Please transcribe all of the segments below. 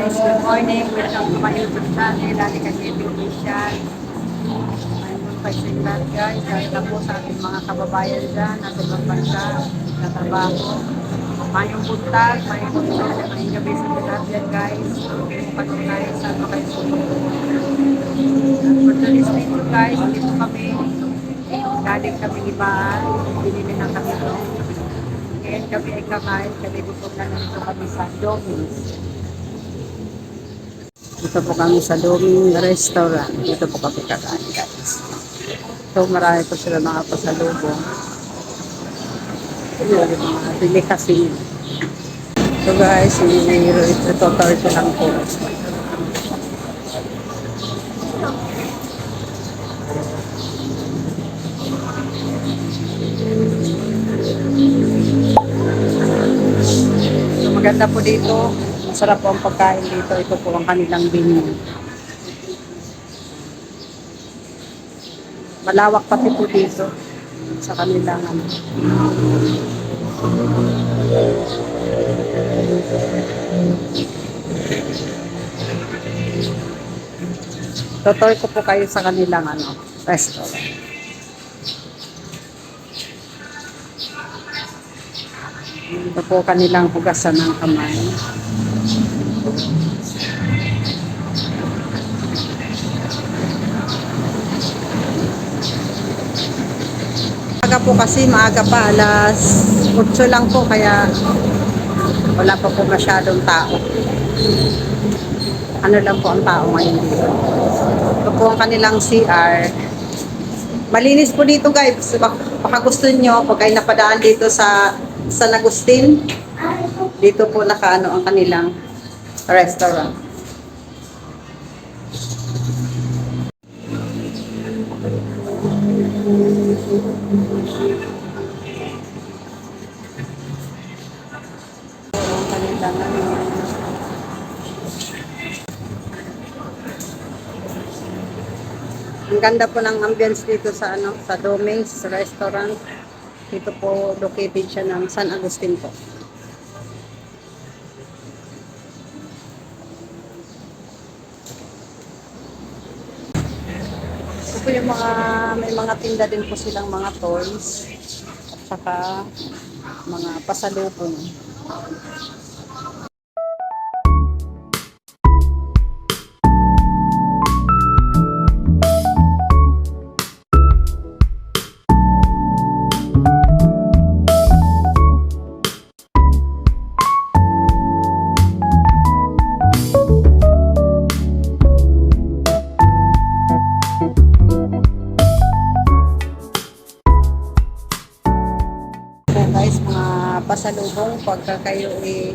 guys, good morning. Welcome to my YouTube channel. Lali ka Gaming Official. I'm on Paisilan guys. Dahil na po sa ating mga kababayan dyan, nasa ibang bansa. Mayong buntag, mayong buntag, mayong gabi sa lahat yan guys. Pagkunayan sa mga kayo For today's video guys, dito kami. Galing kami ibaan. Binili na kami doon. Ngayon kami ay kakain, kami gutom na nandito kami sa Domino's. Dito po kami sa Doming Restaurant. Dito po kami kakain guys. So marami po sila mga pasalubong. Yun, yung mga kasi. So guys, ito torto lang po. So maganda po dito. Masarap po ang pagkain dito. Ito po ang kanilang menu. Malawak pati po dito sa kanilang ano. Tutoy ko po kayo sa kanilang ano, restaurant. Ito po kanilang hugasan ng kamay. Maaga po kasi, maaga pa, alas 8 lang po, kaya wala pa po masyadong tao. Ano lang po ang tao ngayon dito. Ito kanilang CR. Malinis po dito guys. Bak- Baka gusto nyo, pag kayo napadaan dito sa San Agustin, dito po nakaano ang kanilang restaurant. Ang ganda po ng ambience dito sa ano, sa Domains Restaurant. Dito po located siya ng San Agustin po. Po yung mga, may mga tinda din po silang mga toys at saka mga pasalubong. Pagka kayo eh,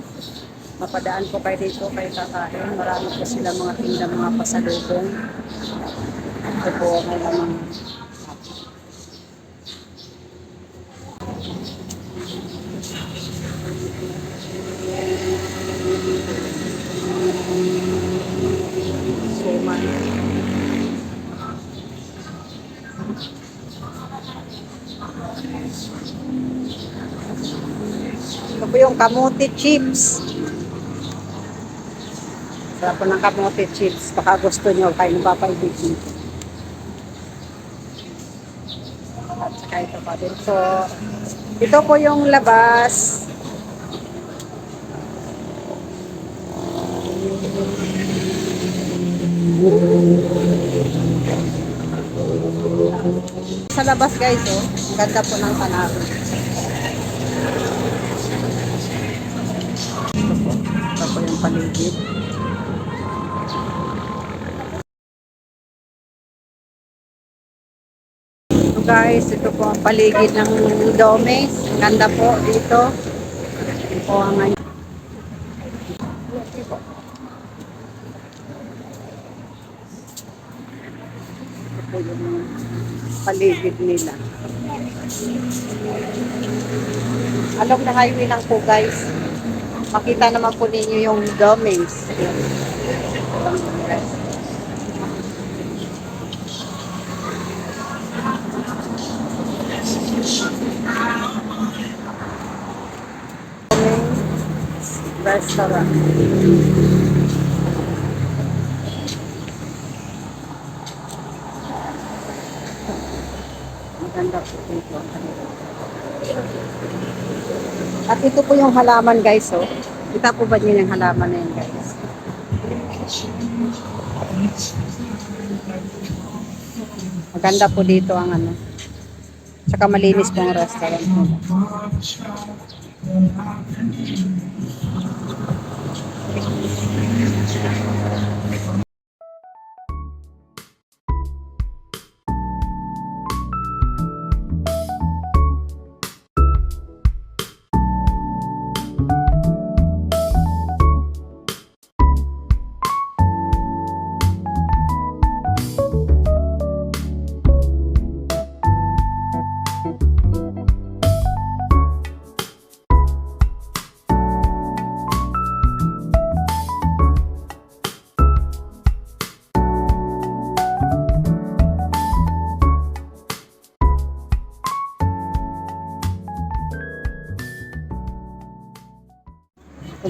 mapadaan po kayo dito kayo kakain. Marami po sila mga tinda mga pasalubong. Ito po ang mga Ito po yung kamote chips. Sarap po ng kamote chips. Baka gusto nyo kayo napapaibigin. At saka ito pa din. So, ito po yung labas. Sa labas guys, oh. Ganda po ng tanawin. Ito po. Ito po yung paligid. So guys, ito po ang paligid ng Domes. Ganda po dito. Ito po ang. Ito po yung paligid nila. Along na highway lang po guys. Makita naman po ninyo yung Domes. Restaurant. Po dito. At ito po yung halaman guys, oh. Kita po ba niyo yung halaman na yun guys? Maganda po dito ang ano. Tsaka malinis po ang restaurant nila. So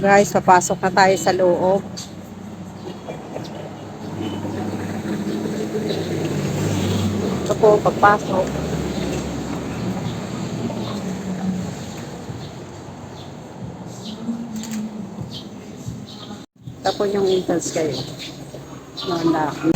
guys, papasok na tayo sa loob. Ito po, pagpasok. Ito po yung entrance kayo. Mga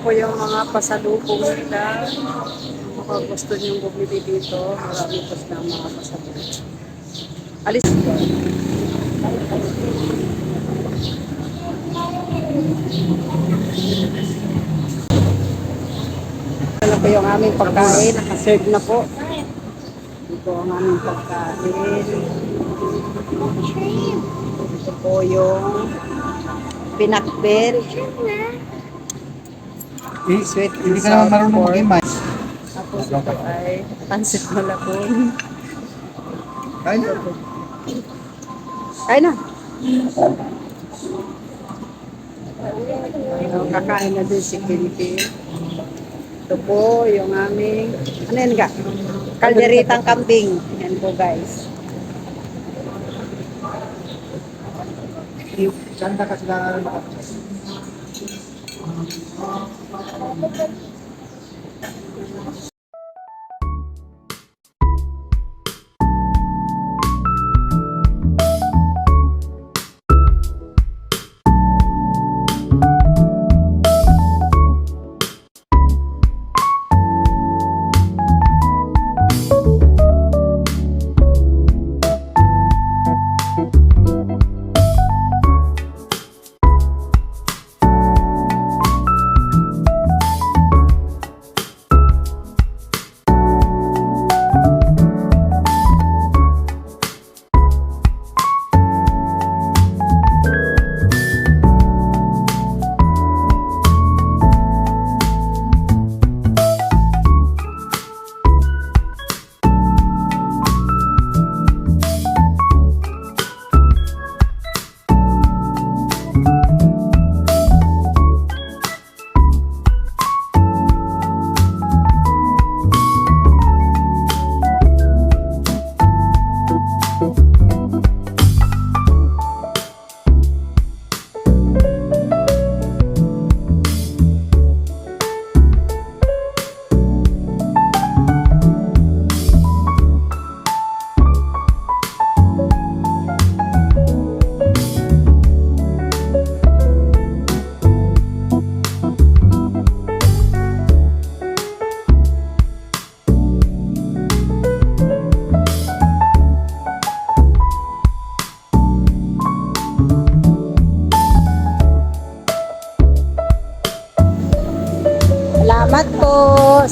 po yung mga pasalubong nila. Kung gusto niyong bumili dito, marami po silang mga pasalubong. Alis po. Ano po yung aming pagkain? Nakaserve na po. Ito ang aming pagkain. Ito po yung pinakbel. Eh, Sweet hindi ka naman marunong mag-imay. Tapos ito ay pansit malabon. Kaya na. Kain na. Kakain na din si Kinky. Ito po yung aming, ano yan ka? Kalderitang kambing. Yan po guys. Sanda ka sila nakapos. Salamat po.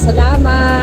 Salamat.